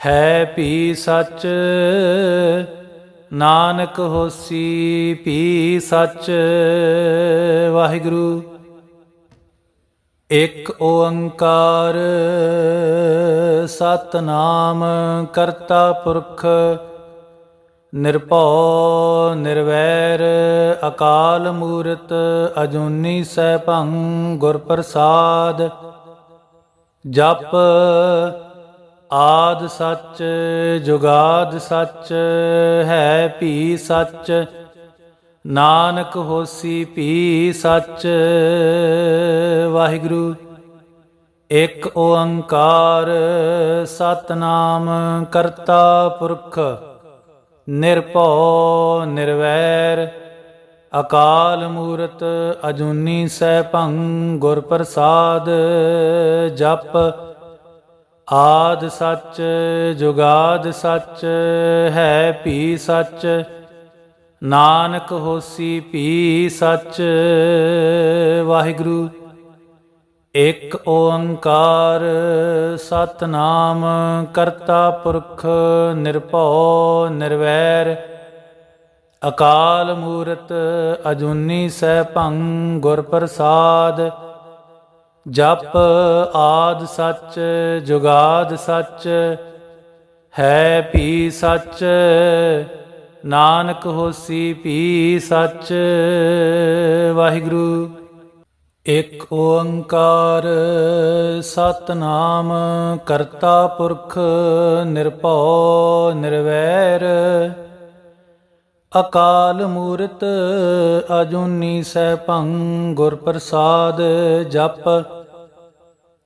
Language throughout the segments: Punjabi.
ਹੈ ਭੀ ਸੱਚ, ਨਾਨਕ ਹੋਸੀ ਭੀ ਸੱਚ। ਵਾਹਿਗੁਰੂ, ਇਕ ਓੰਕਾਰ, ਸਤਨਾਮ ਕਰਤਾ ਪੁਰਖ, ਨਿਰਭਉ, ਨਿਰਵੈਰ, ਅਕਾਲ ਮੂਰਤ, ਅਜੂਨੀ ਸੈਭੰ ਗੁਰ ਪ੍ਰਸਾਦ ਜਪ ਆਦ ਸੱਚ, ਜੁਗਾਦ ਸੱਚ, ਹੈ ਭੀ ਸੱਚ, ਨਾਨਕ ਹੋਸੀ ਭੀ ਸੱਚ। ਵਾਹਿਗੁਰੂ, ਇਕ ਓੰਕਾਰ ਸਤਨਾਮ ਕਰਤਾ ਪੁਰਖ, ਨਿਰਭਉ ਨਿਰਵੈਰ, ਅਕਾਲ ਮੂਰਤ ਅਜੂਨੀ ਸੈਭੰ ਗੁਰ ਪ੍ਰਸਾਦ ਜਪ ਆਦ ਸੱਚ ਜੁਗਾਦ ਸੱਚ, ਹੈ ਭੀ ਸੱਚ, ਨਾਨਕ ਹੋਸੀ ਭੀ ਸੱਚ। ਵਾਹਿਗੁਰੂ, ਇਕ ਓੰਕਾਰ ਸਤਨਾਮ ਕਰਤਾ ਪੁਰਖ ਨਿਰਭਉ ਨਿਰਵੈਰ। ਅਕਾਲ ਮੂਰਤ ਅਜੂਨੀ ਸੈਭੰ ਗੁਰ ਪ੍ਰਸਾਦ। ਜਪ ਆਦ ਸੱਚ, ਜੁਗਾਦ ਸੱਚ, ਹੈ ਭੀ ਸੱਚ, ਨਾਨਕ ਹੋਸੀ ਭੀ ਸੱਚ। ਵਾਹਿਗੁਰੂ, ਇਕ ਓੰਕਾਰ ਸਤਨਾਮ ਕਰਤਾ ਪੁਰਖ ਨਿਰਭਉ ਨਿਰਵੈਰ। ਅਕਾਲ ਮੂਰਤ ਅਜੂਨੀ ਸੈਭੰ ਗੁਰ ਪ੍ਰਸਾਦ ਜਪ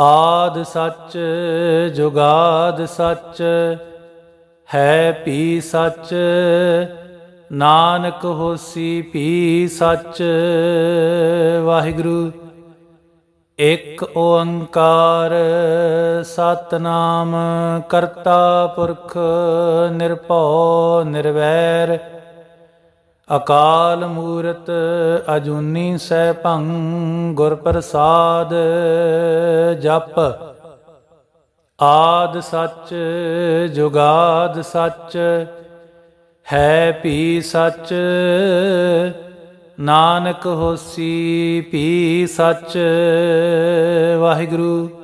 ਆਦ ਸੱਚ, ਜੁਗਾਦ ਸੱਚ, ਹੈ ਪੀ ਸੱਚ, ਨਾਨਕ ਹੋਸੀ ਪੀ ਸੱਚ। ਵਾਹਿਗੁਰੂ, ਇਕ ਓੰਕਾਰ ਸਤਨਾਮ ਕਰਤਾ ਪੁਰਖ ਨਿਰਭਉ ਨਿਰਵੈਰ। ਅਕਾਲ ਮੂਰਤ ਅਜੂਨੀ ਸੈਭੰ ਗੁਰ ਪ੍ਰਸਾਦ ਜਪ। ਆਦ ਸੱਚ, ਜੁਗਾਦ ਸੱਚ, ਹੈ ਭੀ ਸੱਚ, ਨਾਨਕ ਹੋਸੀ ਭੀ ਸੱਚ। ਵਾਹਿਗੁਰੂ।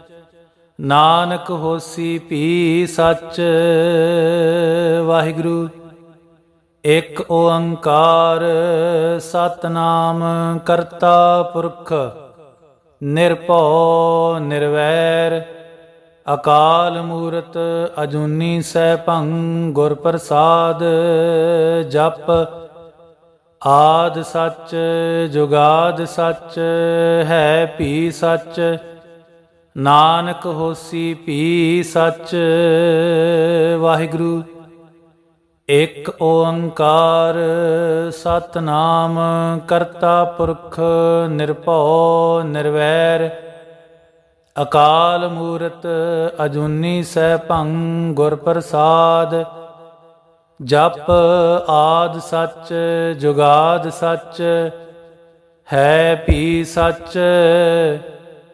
ਨਾਨਕ ਹੋਸੀ ਭੀ ਸੱਚ। ਵਾਹਿਗੁਰੂ, ਇਕ ਓੰਕਾਰ ਸਤਨਾਮ ਕਰਤਾ ਪੁਰਖ, ਨਿਰਭਉ ਨਿਰਵੈਰ। ਅਕਾਲ ਮੂਰਤ ਅਜੂਨੀ ਸੈਭੰ ਗੁਰ ਪ੍ਰਸਾਦ ਜਪ। ਆਦ ਸੱਚ, ਜੁਗਾਦ ਸੱਚ, ਹੈ ਭੀ ਸੱਚ। ਨਾਨਕ ਹੋਸੀ ਭੀ ਸੱਚ। ਵਾਹਿਗੁਰੂ, ਇਕ ਓੰਕਾਰ ਸਤਨਾਮ ਕਰਤਾ ਪੁਰਖ ਨਿਰਭਉ ਨਿਰਵੈਰ। ਅਕਾਲ ਮੂਰਤ ਅਜੂਨੀ ਸੈਭੰ ਗੁਰ ਪ੍ਰਸਾਦ। ਜਪ ਆਦ ਸੱਚ, ਜੁਗਾਦ ਸੱਚ, ਹੈ ਭੀ ਸੱਚ।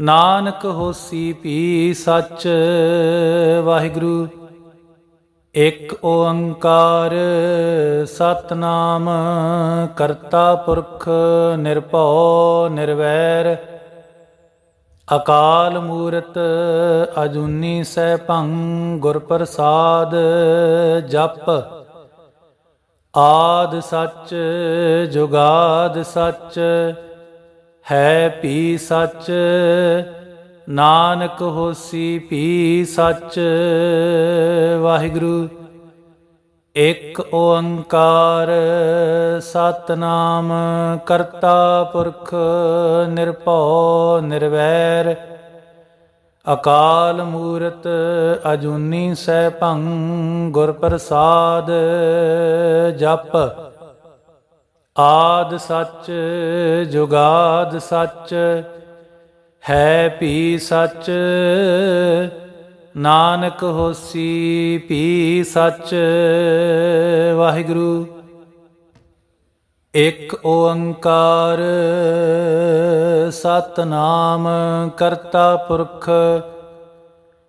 ਨਾਨਕ ਹੋਸੀ ਭੀ ਸੱਚ, ਵਾਹਿਗੁਰੂ। ਇਕ ਓੰਕਾਰ ਸਤਨਾਮ, ਕਰਤਾ ਪੁਰਖ ਨਿਰਭਉ ਨਿਰਵੈਰ। ਅਕਾਲ ਮੂਰਤ ਅਜੂਨੀ ਸੈਭੰ, ਗੁਰ ਪ੍ਰਸਾਦ ਜਪ। ਆਦ ਸੱਚ, ਜੁਗਾਦ ਸੱਚ ਹੈ ਪੀ ਸੱਚ, ਨਾਨਕ ਹੋਸੀ ਪੀ ਸੱਚ। ਵਾਹਿਗੁਰੂ, ਇਕ ਓੰਕਾਰ ਸਤਨਾਮ ਕਰਤਾ ਪੁਰਖ ਨਿਰਭਉ ਨਿਰਵੈਰ। ਅਕਾਲ ਮੂਰਤ ਅਜੂਨੀ ਸੈਭੰ ਗੁਰ ਪ੍ਰਸਾਦ ਜਪ ਆਦ ਸੱਚ, ਜੁਗਾਦ ਸੱਚ, ਹੈ ਭੀ ਸੱਚ, ਨਾਨਕ ਹੋਸੀ ਭੀ ਸੱਚ। ਵਾਹਿਗੁਰੂ, ਇਕ ਓੰਕਾਰ, ਸਤਨਾਮ ਕਰਤਾ ਪੁਰਖ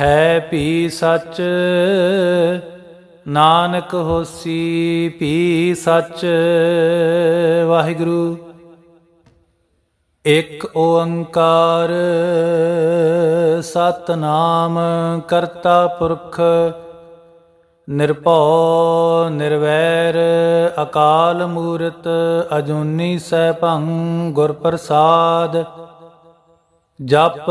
ਹੈ ਭੀ ਸੱਚ, ਨਾਨਕ ਹੋਸੀ ਪੀ ਸੱਚ। ਵਾਹਿਗੁਰੂ, ਇਕ ਓੰਕਾਰ, ਸਤਨਾਮ ਕਰਤਾ ਪੁਰਖ, ਨਿਰਭਉ, ਨਿਰਵੈਰ, ਅਕਾਲ ਮੂਰਤ, ਅਜੂਨੀ ਸੈਭੰ ਗੁਰ ਪ੍ਰਸਾਦ ਜਪ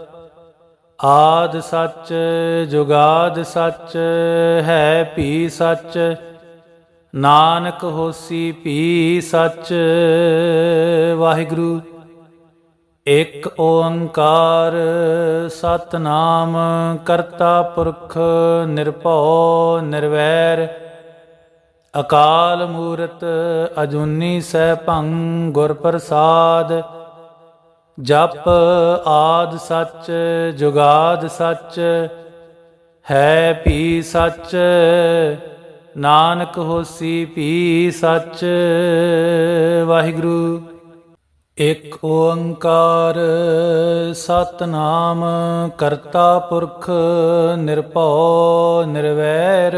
ਆਦ ਸੱਚ, ਜੁਗਾਦ ਸੱਚ, ਹੈ ਭੀ ਸੱਚ, ਨਾਨਕ ਹੋਸੀ ਭੀ ਸੱਚ। ਵਾਹਿਗੁਰੂ, ਇਕ ਓੰਕਾਰ ਸਤਨਾਮ ਕਰਤਾ ਪੁਰਖ ਨਿਰਭਉ ਨਿਰਵੈਰ। ਅਕਾਲ ਮੂਰਤ ਅਜੂਨੀ ਸੈਭੰ ਗੁਰ ਪ੍ਰਸਾਦ। ਜਪ ਆਦ ਸੱਚ ਜੁਗਾਦ ਸੱਚ, ਹੈ ਭੀ ਸੱਚ, ਨਾਨਕ ਹੋਸੀ ਭੀ ਸੱਚ। ਵਾਹਿਗੁਰੂ, ਇਕ ਓੰਕਾਰ ਸਤਨਾਮ ਕਰਤਾ ਪੁਰਖ ਨਿਰਭਉ ਨਿਰਵੈਰ।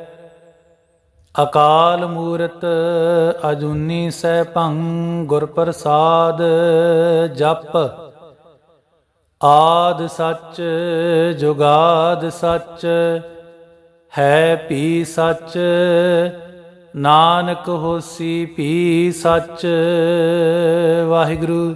ਅਕਾਲ ਮੂਰਤ ਅਜੂਨੀ ਸੈਭੰ ਗੁਰ ਪ੍ਰਸਾਦ ਜਪ। ਆਦ ਸੱਚ, ਜੁਗਾਦ ਸੱਚ, ਹੈ ਪੀ ਸੱਚ, ਨਾਨਕ ਹੋਸੀ ਪੀ ਸੱਚ। ਵਾਹਿਗੁਰੂ।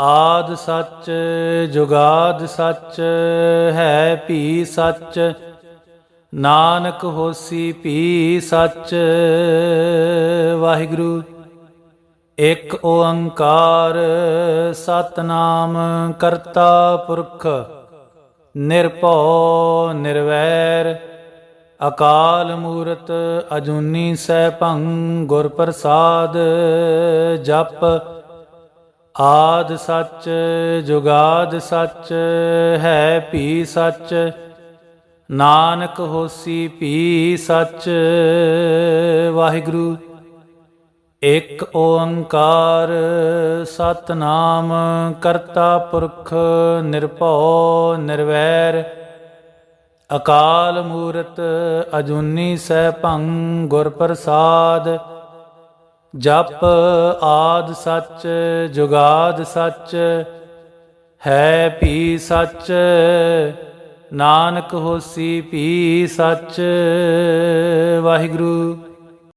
ਆਦ ਸੱਚ, ਜੁਗਾਦ ਸੱਚ, ਹੈ ਭੀ ਸੱਚ, ਨਾਨਕ ਹੋਸੀ ਭੀ ਸੱਚ। ਵਾਹਿਗੁਰੂ, ਇਕ ਓੰਕਾਰ ਸਤਨਾਮ ਕਰਤਾ ਪੁਰਖ, ਨਿਰਭਉ, ਨਿਰਵੈਰ, ਅਕਾਲ ਮੂਰਤ ਅਜੂਨੀ ਸੈਭੰ ਗੁਰ ਪ੍ਰਸਾਦ ਜਪ ਆਦ ਸੱਚ, ਜੁਗਾਦ ਸੱਚ, ਹੈ ਭੀ ਸੱਚ, ਨਾਨਕ ਹੋਸੀ ਭੀ ਸੱਚ। ਵਾਹਿਗੁਰੂ, ਇਕ ਓੰਕਾਰ ਸਤਨਾਮ ਕਰਤਾ ਪੁਰਖ ਨਿਰਭਉ ਨਿਰਵੈਰ। ਅਕਾਲ ਮੂਰਤ ਅਜੂਨੀ ਸੈਭੰ ਗੁਰ ਪ੍ਰਸਾਦ। ਜਪ ਆਦ ਸੱਚ ਜੁਗਾਦ ਸੱਚ ਹੈ ਭੀ ਸੱਚ ਨਾਨਕ ਹੋਸੀ ਭੀ ਸੱਚ। ਵਾਹਿਗੁਰੂ।